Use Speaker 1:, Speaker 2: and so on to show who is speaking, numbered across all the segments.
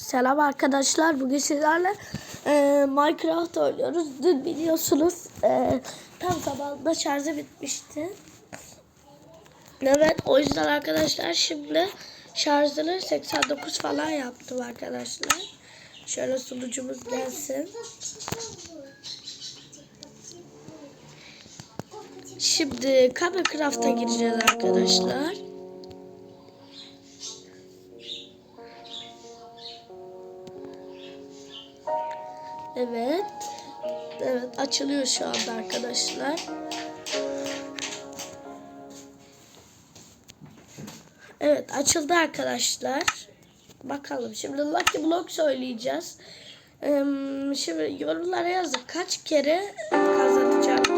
Speaker 1: Selam arkadaşlar. Bugün sizlerle e, Minecraft oynuyoruz. Dün biliyorsunuz e, tam zamanında şarjı bitmişti. Evet o yüzden arkadaşlar şimdi şarjını 89 falan yaptım arkadaşlar. Şöyle sunucumuz gelsin. Şimdi Craft'a gireceğiz arkadaşlar. Evet. Evet açılıyor şu anda arkadaşlar. Evet açıldı arkadaşlar. Bakalım şimdi Lucky Block söyleyeceğiz. Şimdi yorumlara yazın kaç kere kazanacağım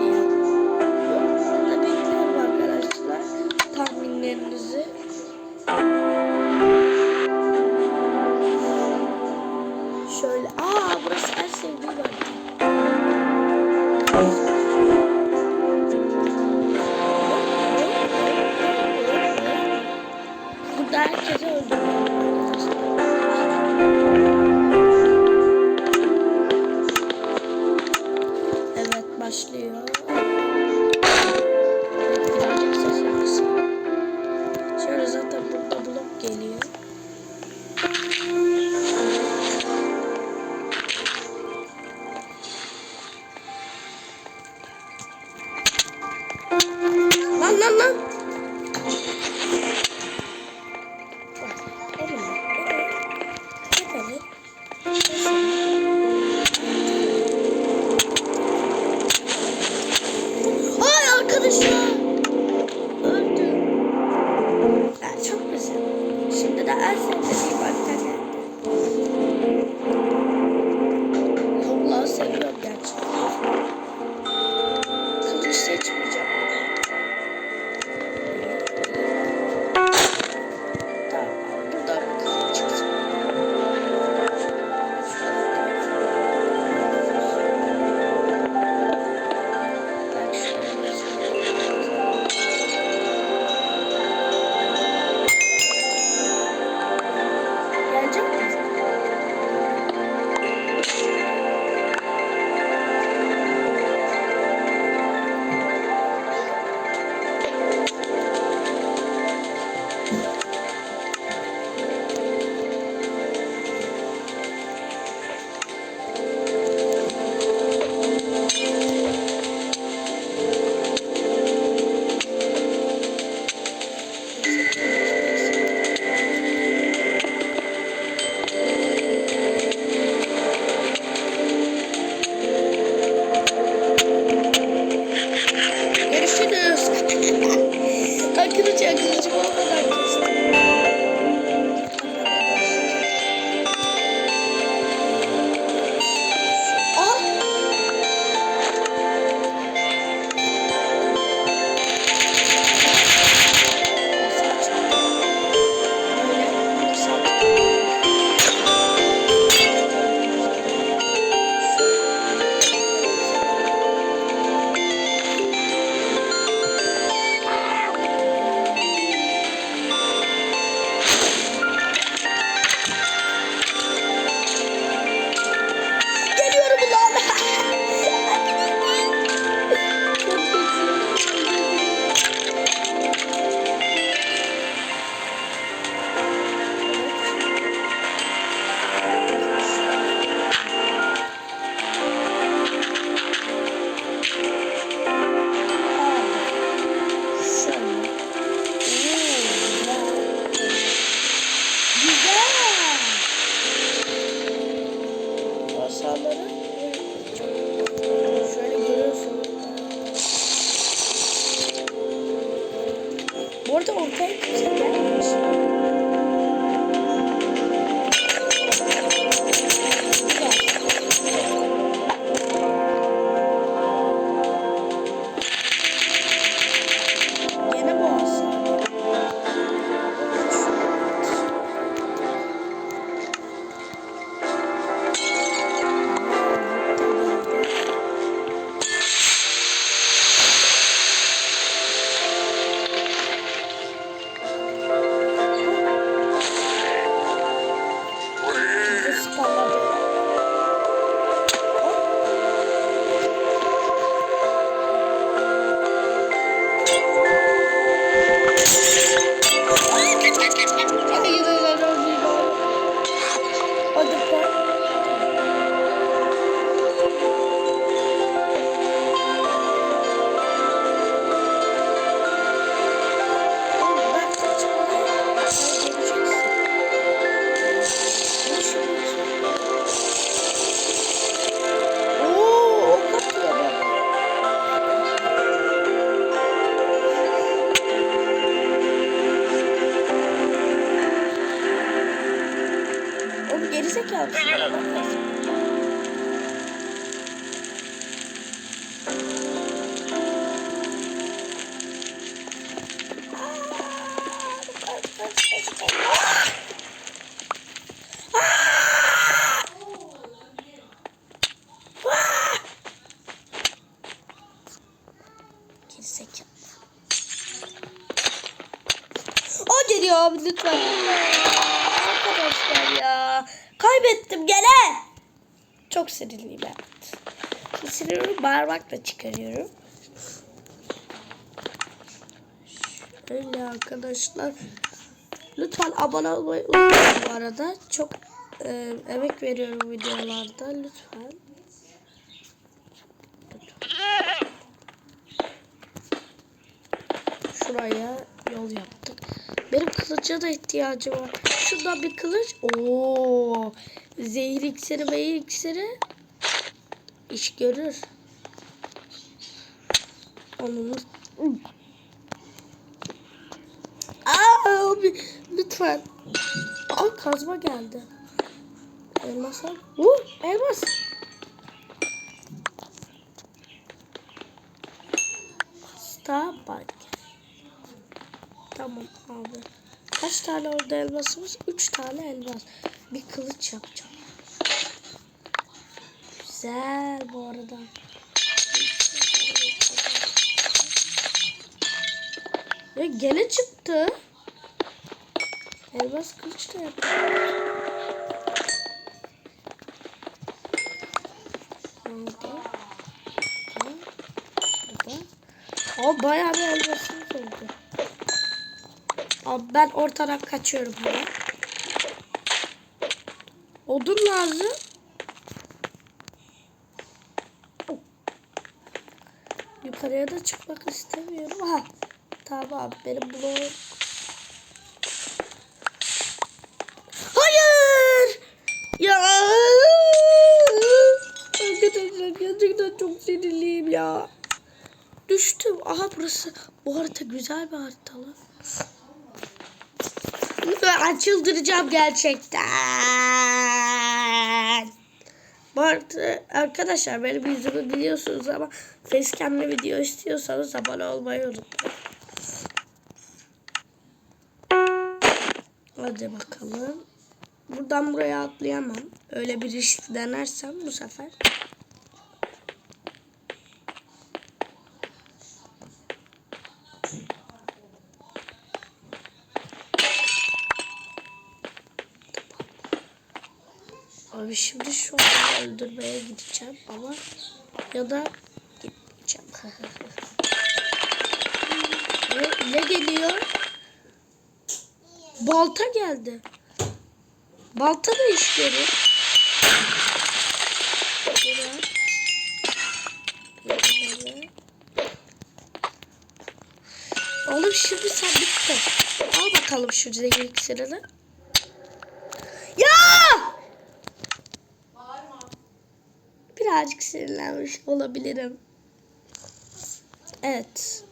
Speaker 1: Síguelo. Parmakla çıkarıyorum. Şöyle arkadaşlar. Lütfen abone olmayı unutmayın bu arada. Çok e, emek veriyorum videolarda. Lütfen. Şuraya yol yaptık. Benim kılıca da ihtiyacım var. Şuradan bir kılıç. Oo, zehir iksiri, meyir iksiri iş görür. Onun Aa, abi lütfen. Ay kazma geldi. Elmas al. Uh, elmas. Starbucks. Tamam abi. Kaç tane orada elmasımız? Üç tane elmas. Bir kılıç yapacağım. Güzel bu arada. Ve gene çıktı. Elmas kılıç da. Burada. O bayağı bir elmasımız oldu. Abi ben ortadan kaçıyorum hemen. Odun lazım. Oh. Yukarıya da çıkmak istemiyorum. Ha. Tamam benim bloğum. Hayır! Ya! Arkadaşlar gerçekten çok sinirliyim ya. Düştüm. Aha burası. Bu harita güzel bir harita lan. Ben gerçekten. Bu arada arkadaşlar benim yüzümü biliyorsunuz ama facecam'le video istiyorsanız abone olmayı unutmayın. Hadi bakalım. Buradan buraya atlayamam. Öyle bir risk denersem bu sefer. Abi şimdi şu an öldürmeye gideceğim ama ya da gitmeyeceğim. ne geliyor? Balta geldi. Balta da. Böyle. Oğlum şimdi sen bitti. Al bakalım şu zehir iksirini. Ya! Birazcık sinirlenmiş olabilirim. Evet.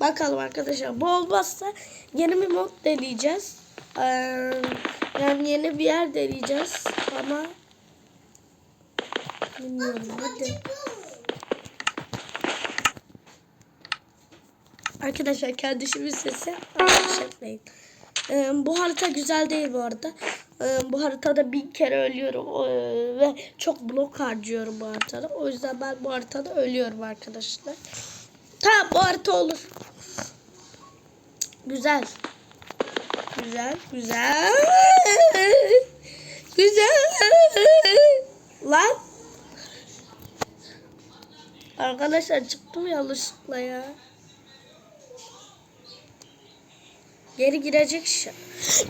Speaker 1: Bakalım arkadaşlar. Bu olmazsa yeni bir mod deneyeceğiz. Ee, yani yeni bir yer deneyeceğiz. Ama bilmiyorum. Hadi. Arkadaşlar kardeşimin sesi yanlış etmeyin. Ee, bu harita güzel değil bu arada. Ee, bu haritada bin kere ölüyorum ee, ve çok blok harcıyorum bu haritada. O yüzden ben bu haritada ölüyorum arkadaşlar. Tamam bu harita olur. Güzel. Güzel, güzel. Güzel. Lan. Arkadaşlar çıktım yanlışlıkla ya. Geri girecek şu.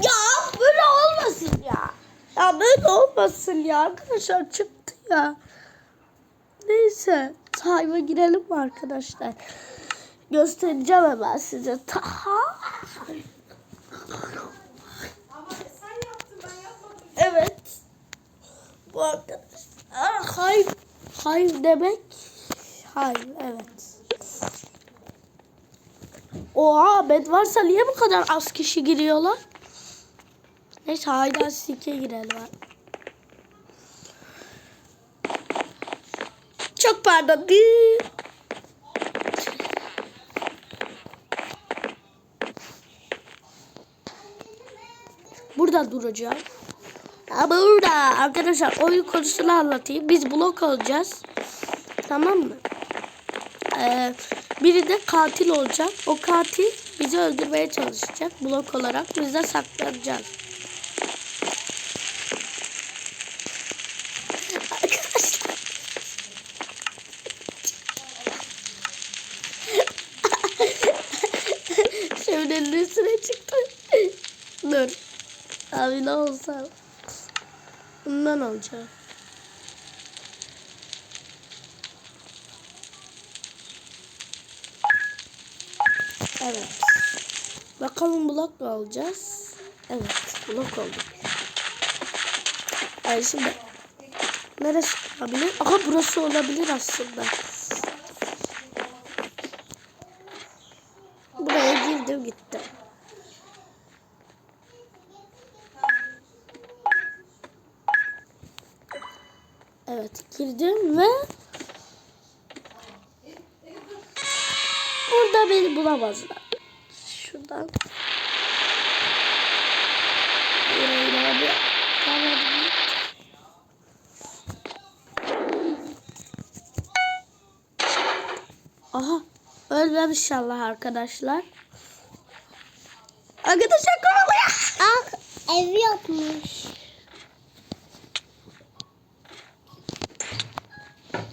Speaker 1: Ya böyle olmasın ya. Ya böyle olmasın ya. Arkadaşlar çıktı ya. Neyse. Sayma girelim mi arkadaşlar? Göstereceğim hemen size. Taha. Evet. Bu arkadaş. Aa, hayır. Hayır demek. Hayır evet. Oha bed varsa niye bu kadar az kişi giriyorlar? Neyse haydan sike girelim. Çok pardon. Burada duracağım. Ha burada arkadaşlar oyun konusunu anlatayım. Biz blok olacağız. Tamam mı? Ee, biri de katil olacak. O katil bizi öldürmeye çalışacak blok olarak. Biz de saklanacağız. Çıktı. Dur. Abi ne olsa. Bundan alacağım. Evet. Bakalım blok mu alacağız? Evet. Blok olduk. Yani şimdi neresi olabilir? Aha burası olabilir aslında. Buraya girdim gitti. Evet girdim ve bulamazlar. Şuradan. Tamam. Aha. Ölmem inşallah arkadaşlar. Arkadaşlar kovalıyor.
Speaker 2: Ah ev yapmış.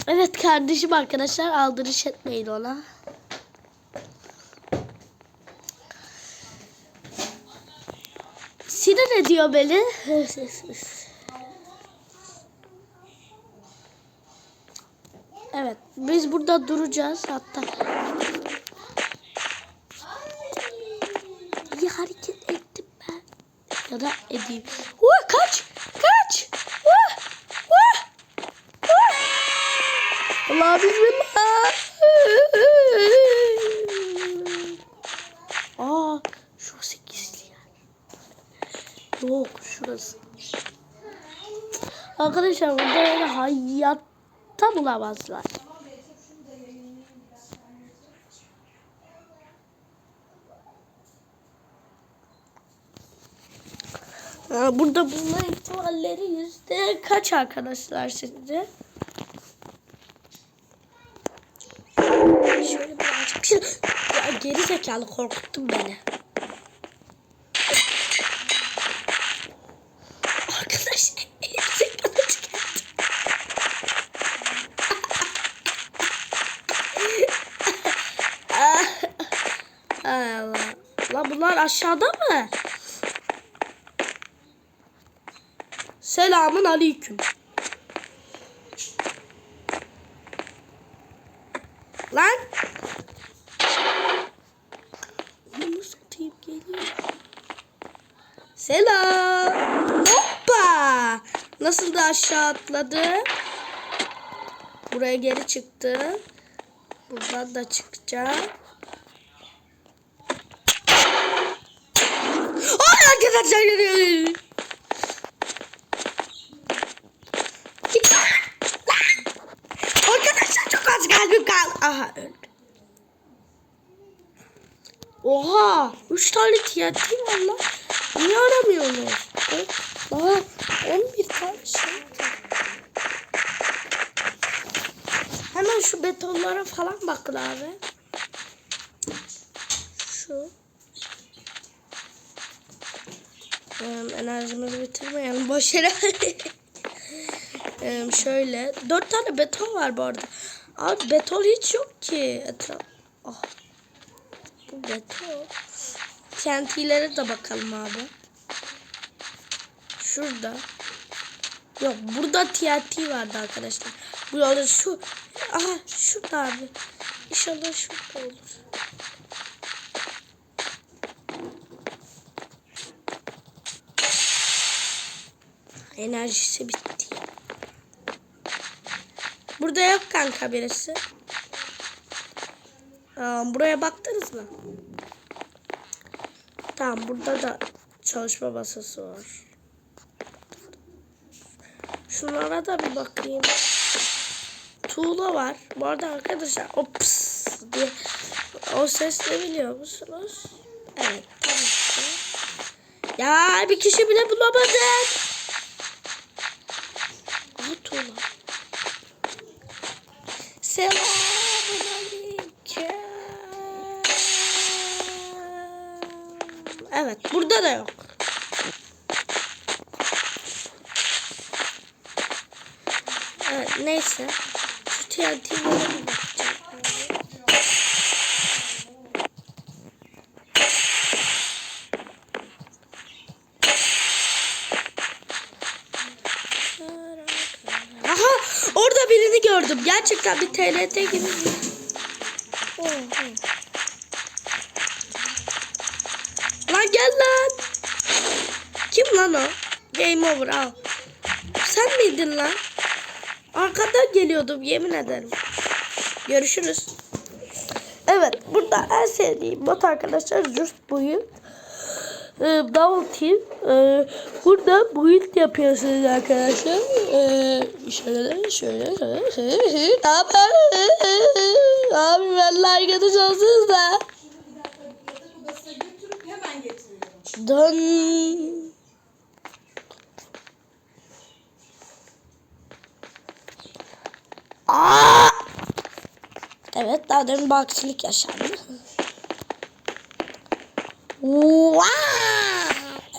Speaker 1: Evet kardeşim arkadaşlar aldırış etmeyin ona. Sinir ediyor beni. Evet biz burada duracağız hatta. İyi hareket ettim ben. Ya da edeyim. Uy! Kaç! Uy, uy, uy. Allah bismillah. Aa, şurası gizli yer. Yok, şurası. Arkadaşlar burada öyle hayatta bulamazlar. Burada bulma ihtimalleri yüzde kaç arkadaşlar sizce? Şöyle birazcık. Ya geri zekalı korkuttun beni. Aşağıda mı? Selamun aleyküm. Lan. Onu satayım geliyor. Selam. Hoppa. Nasıl da aşağı atladı. Buraya geri çıktı. Buradan da çıkacağım. Ay arkadaşlar geliyor. Arkadaşlar çok az kalbim kaldı. Aha öldü. Oha! Üç tane TNT var lan. Niye aramıyorsunuz? Daha 11 tane şey. Hemen şu betonlara falan bakın abi. Şu. Ee, enerjimizi bitirmeyelim. Boş yere. Ee, şöyle. Dört tane beton var bu arada. Abi beton hiç yok ki. Etraf. Ah. Bu beton. TNT'lere de bakalım abi. Şurada. Yok burada TNT vardı arkadaşlar. Bu yolda şu. Aha şurada abi. İnşallah şurada olur. Enerjisi bitti. Burada yok kanka birisi. Aa, buraya baktınız mı? Tamam burada da çalışma masası var. Şunlara da bir bakayım. Tuğla var. Bu arada arkadaşlar o pıs diye o ses ne biliyor musunuz? Evet. Ki. Ya bir kişi bile bulamadım. Tuğla. Selamun aleyküm. Evet burada da yok. Evet neyse. Şu TNT'lere bir bakacağım. Aha orada birini gördüm. Gerçekten bir TNT gibi. Lan gel lan. Kim lan o? Game over al. Sen miydin lan? Arkadan geliyordum yemin ederim. Görüşürüz. Evet burada en sevdiğim bot arkadaşlar Just Build. Ee, Double Team. Ee, burada build yapıyorsunuz arkadaşlar. Ee, şöyle şöyle şöyle şöyle? Abi benimle arkadaş olsunuz da. Dön. Aa! Evet daha demin bir aksilik yaşandı.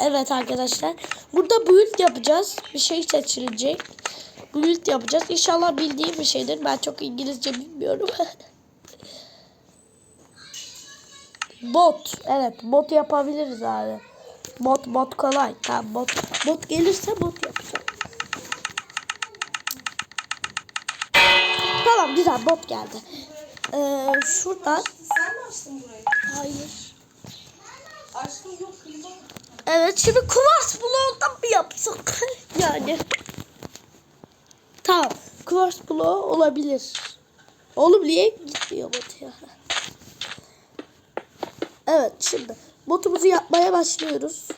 Speaker 1: Evet arkadaşlar. Burada build yapacağız. Bir şey seçilecek. Build yapacağız. İnşallah bildiğim bir şeydir. Ben çok İngilizce bilmiyorum. bot. Evet bot yapabiliriz abi. Bot bot kolay. Tamam bot. Bot gelirse bot yapacağım. Tamam güzel bot geldi. Ee, şuradan.
Speaker 3: Sen mi açtın burayı?
Speaker 1: Hayır. Evet şimdi kuvars bloğundan bir yapsak. yani. Tamam. Kuvars bloğu olabilir. Oğlum niye gitmiyor bot ya? Evet şimdi botumuzu yapmaya başlıyoruz.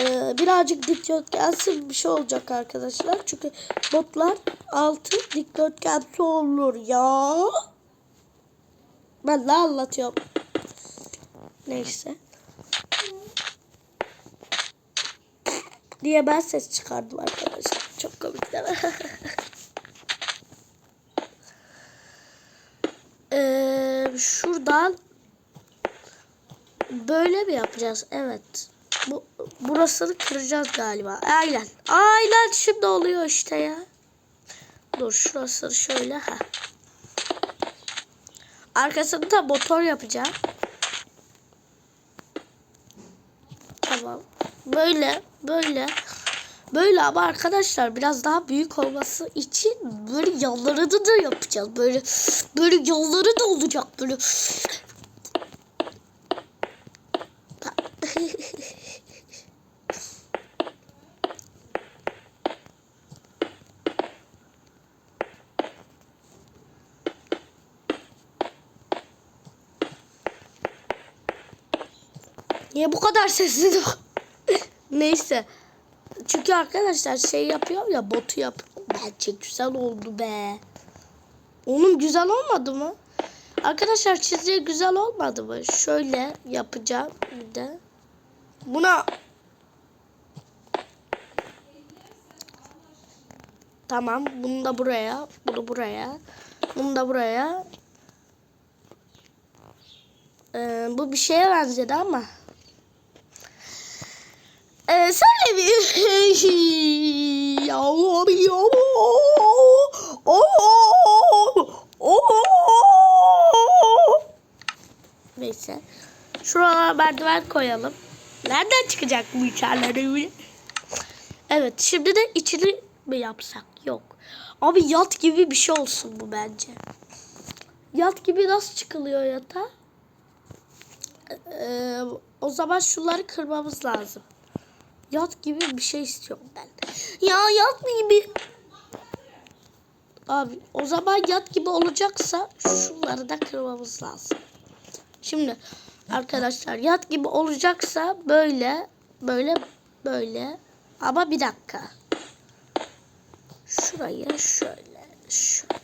Speaker 1: Ee, birazcık dikdörtgensi bir şey olacak arkadaşlar. Çünkü botlar altı dikdörtgenli olur ya. Ben ne anlatıyorum? Neyse. Diye ben ses çıkardım arkadaşlar. Çok komik değil mi? Ee, şuradan böyle mi yapacağız? Evet. Bu burasını kıracağız galiba. Aynen. Aynen şimdi oluyor işte ya. Dur şurasını şöyle ha. Arkasını da motor yapacağım. Tamam. Böyle, böyle. Böyle ama arkadaşlar biraz daha büyük olması için böyle yanlarını da yapacağız. Böyle böyle yanları da olacak böyle. Niye bu kadar sessiz? Neyse. Çünkü arkadaşlar şey yapıyorum ya botu yap. Bence güzel oldu be. Onun güzel olmadı mı? Arkadaşlar sizce güzel olmadı mı? Şöyle yapacağım bir de. Buna Tamam. Bunu da buraya. Bunu buraya. Bunu da buraya. Ee, bu bir şeye benzedi ama. Ee, şöyle bir abi Neyse. Şuralara merdiven koyalım. Nereden çıkacak bu içerileri? Evet şimdi de içini mi yapsak? Yok. Abi yat gibi bir şey olsun bu bence. Yat gibi nasıl çıkılıyor yata? Ee, o zaman şunları kırmamız lazım. Yat gibi bir şey istiyorum ben. Ya yat gibi. Abi o zaman yat gibi olacaksa şunları da kırmamız lazım. Şimdi arkadaşlar yat gibi olacaksa böyle böyle böyle ama bir dakika. Şuraya şöyle şöyle. şurada.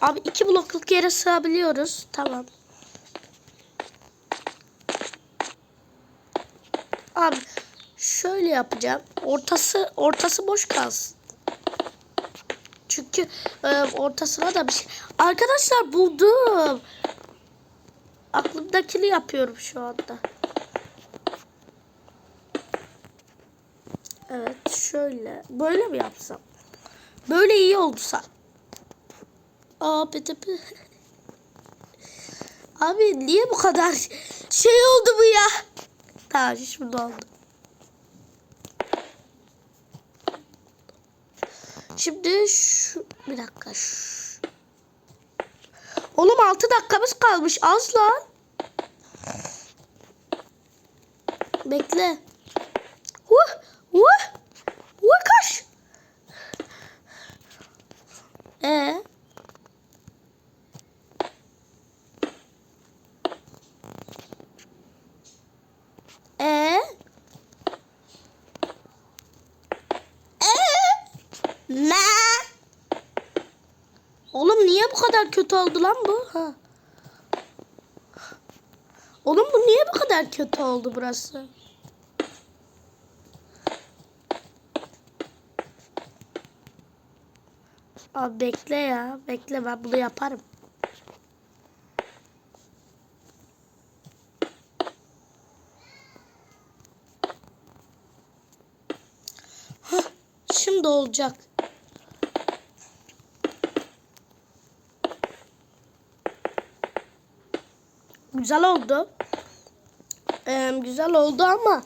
Speaker 1: Abi iki blokluk yere sığabiliyoruz. Tamam. Abi şöyle yapacağım. Ortası ortası boş kalsın. Çünkü e, ortasına da bir şey. Arkadaşlar buldum. Aklımdakini yapıyorum şu anda. Evet şöyle. Böyle mi yapsam? Böyle iyi oldu pete pe- Abi niye bu kadar şey oldu bu ya? Tamam şimdi oldu. Şimdi şu bir dakika. Şu. Oğlum 6 dakikamız kalmış. Az lan. Bekle. Huh, huh, huh koş. Ee? Ee? Ee? Ne? Oğlum niye bu kadar kötü oldu lan bu? Ha. Oğlum bu niye bu kadar kötü oldu burası? Abi bekle ya. Bekle ben bunu yaparım. Hah, şimdi olacak. Güzel oldu. Ee, güzel oldu ama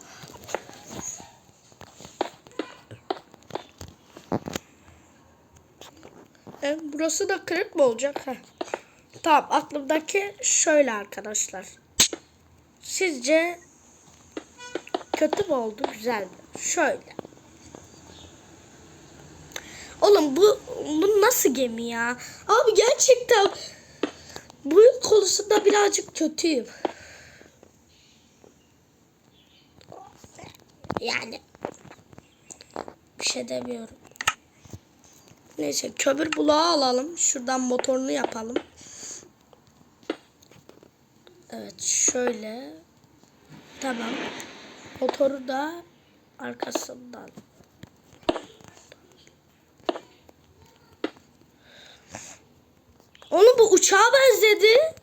Speaker 1: Ee, burası da kırık mı olacak? Heh. Tamam aklımdaki şöyle arkadaşlar. Sizce kötü mü oldu güzel mi? Şöyle. Oğlum bu, bu nasıl gemi ya? Abi gerçekten bu konusunda birazcık kötüyüm. Yani bir şey demiyorum. Neyse kömür bulağı alalım. Şuradan motorunu yapalım. Evet şöyle. Tamam. Motoru da arkasından. Onu bu uçağa benzedi.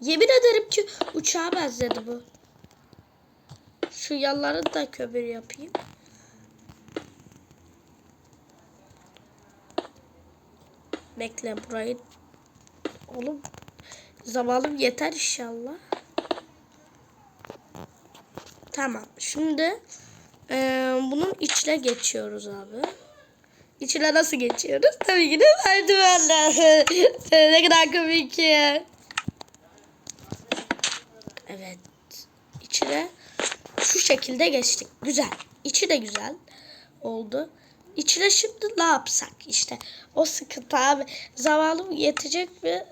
Speaker 1: Yemin ederim ki uçağa benzedi bu. Şu yanları da kömür yapayım. Bekle burayı. Oğlum zamanım yeter inşallah. Tamam. Şimdi eee, bunun içine geçiyoruz abi. İçine nasıl geçiyoruz? Tabii ki de merdivenle. ne kadar komik ya. Evet. İçine şu şekilde geçtik. Güzel. İçi de güzel oldu. İçine şimdi ne yapsak işte. O sıkıntı abi. Zavalım yetecek mi?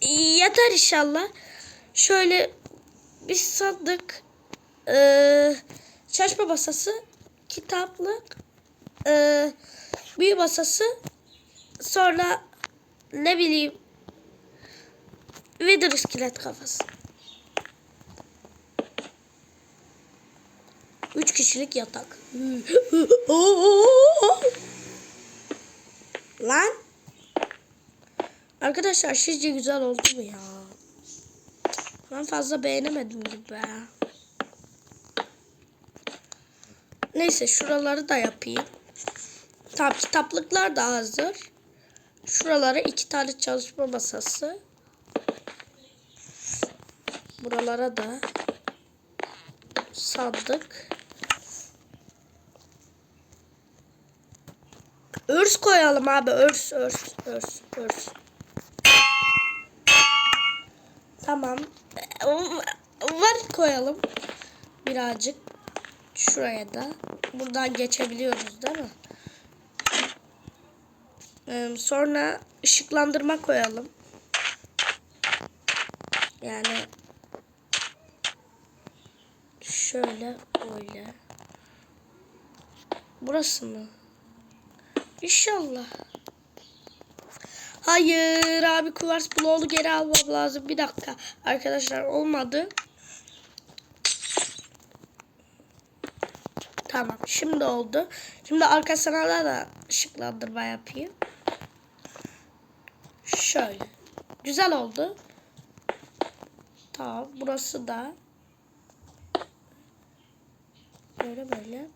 Speaker 1: Ee, Yeter inşallah. Şöyle bir sandık. Ee, çalışma masası. Kitaplık. Ee, büyü masası. Sonra ne bileyim. Wither iskelet kafası. Üç kişilik yatak. Lan. Arkadaşlar sizce güzel oldu mu ya? Ben fazla beğenemedim gibi. Neyse şuraları da yapayım. Tamam kitaplıklar da hazır. Şuralara iki tane çalışma masası. Buralara da sandık. Örs koyalım abi. Örs, örs, örs, örs. Tamam. Var koyalım. Birazcık. Şuraya da. Buradan geçebiliyoruz değil mi? Ee, sonra ışıklandırma koyalım. Yani şöyle böyle. Burası mı? İnşallah. Hayır abi kuvars bloğunu geri almam lazım. Bir dakika. Arkadaşlar olmadı. Tamam şimdi oldu. Şimdi arkasına da, da ışıklandırma yapayım. Şöyle. Güzel oldu. Tamam burası da. Böyle böyle.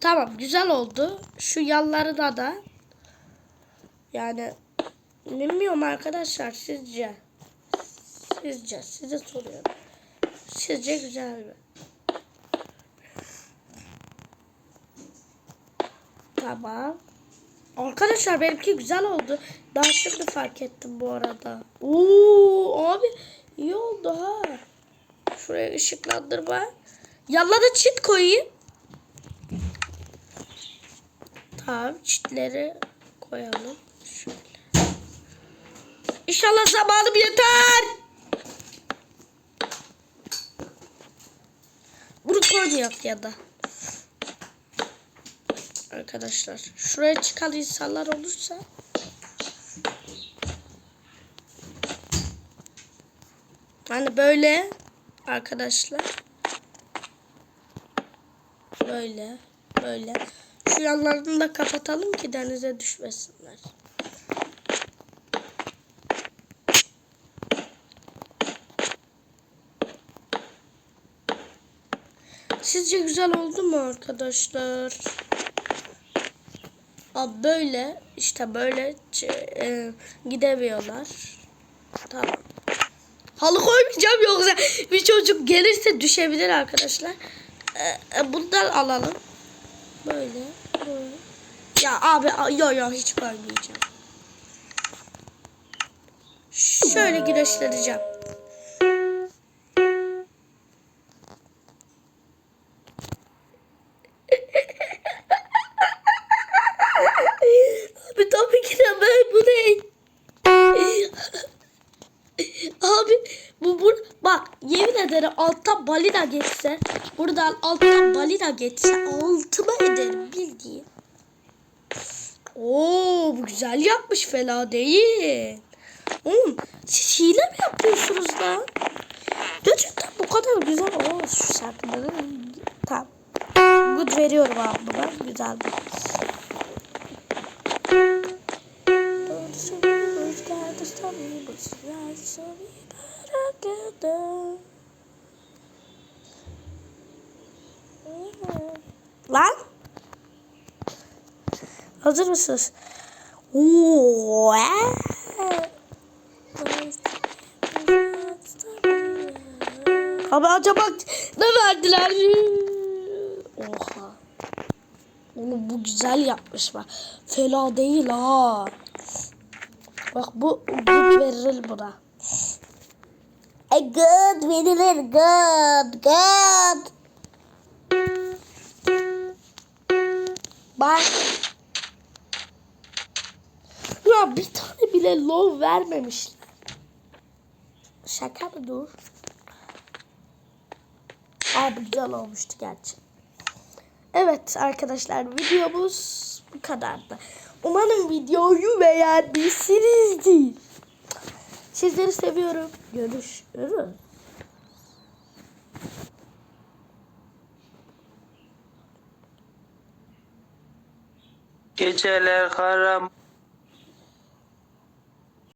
Speaker 1: Tamam güzel oldu. Şu yanlarına da. Yani bilmiyorum arkadaşlar sizce. Sizce size soruyorum. Sizce güzel mi? Tamam. Arkadaşlar benimki güzel oldu. Daha şimdi fark ettim bu arada. Oo abi iyi oldu ha. Şuraya ışıklandırma. Yanlara çit koyayım. Tamam çitleri koyalım. Şöyle. İnşallah zamanım yeter. Bunu koymayak ya da. Arkadaşlar şuraya çıkan insanlar olursa Hani böyle arkadaşlar böyle böyle şu yanlarını da kapatalım ki denize düşmesinler. Sizce güzel oldu mu arkadaşlar? Böyle işte böyle e, gidemiyorlar. Tamam. Halı koymayacağım yoksa bir çocuk gelirse düşebilir arkadaşlar. E, e, bundan alalım. Böyle. böyle. Ya abi yo yo hiç koymayacağım. Şöyle güneşleneceğim. Ederim altta balina geçse buradan alttan balina geçse altıma ederim bildiğin. Oo bu güzel yapmış fena değil. Oğlum siz hile mi yapıyorsunuz lan? Gerçekten bu kadar güzel olmaz şu şarkıda. Tamam. Good veriyorum abi buna. Güzel bir. Lan? Hazır mısınız? Oo. Abi acaba ne verdiler? Oha. Oğlum bu güzel yapmış bak. Fena değil ha. Bak bu good verilir buna.
Speaker 2: E good verilir good good.
Speaker 1: Bak. Ya bir tane bile low vermemişler. Şaka mı dur? Abi güzel olmuştu gerçi. Evet arkadaşlar videomuz bu kadardı. Umarım videoyu beğenmişsinizdir. Sizleri seviyorum. Görüşürüz.
Speaker 4: Geceler karam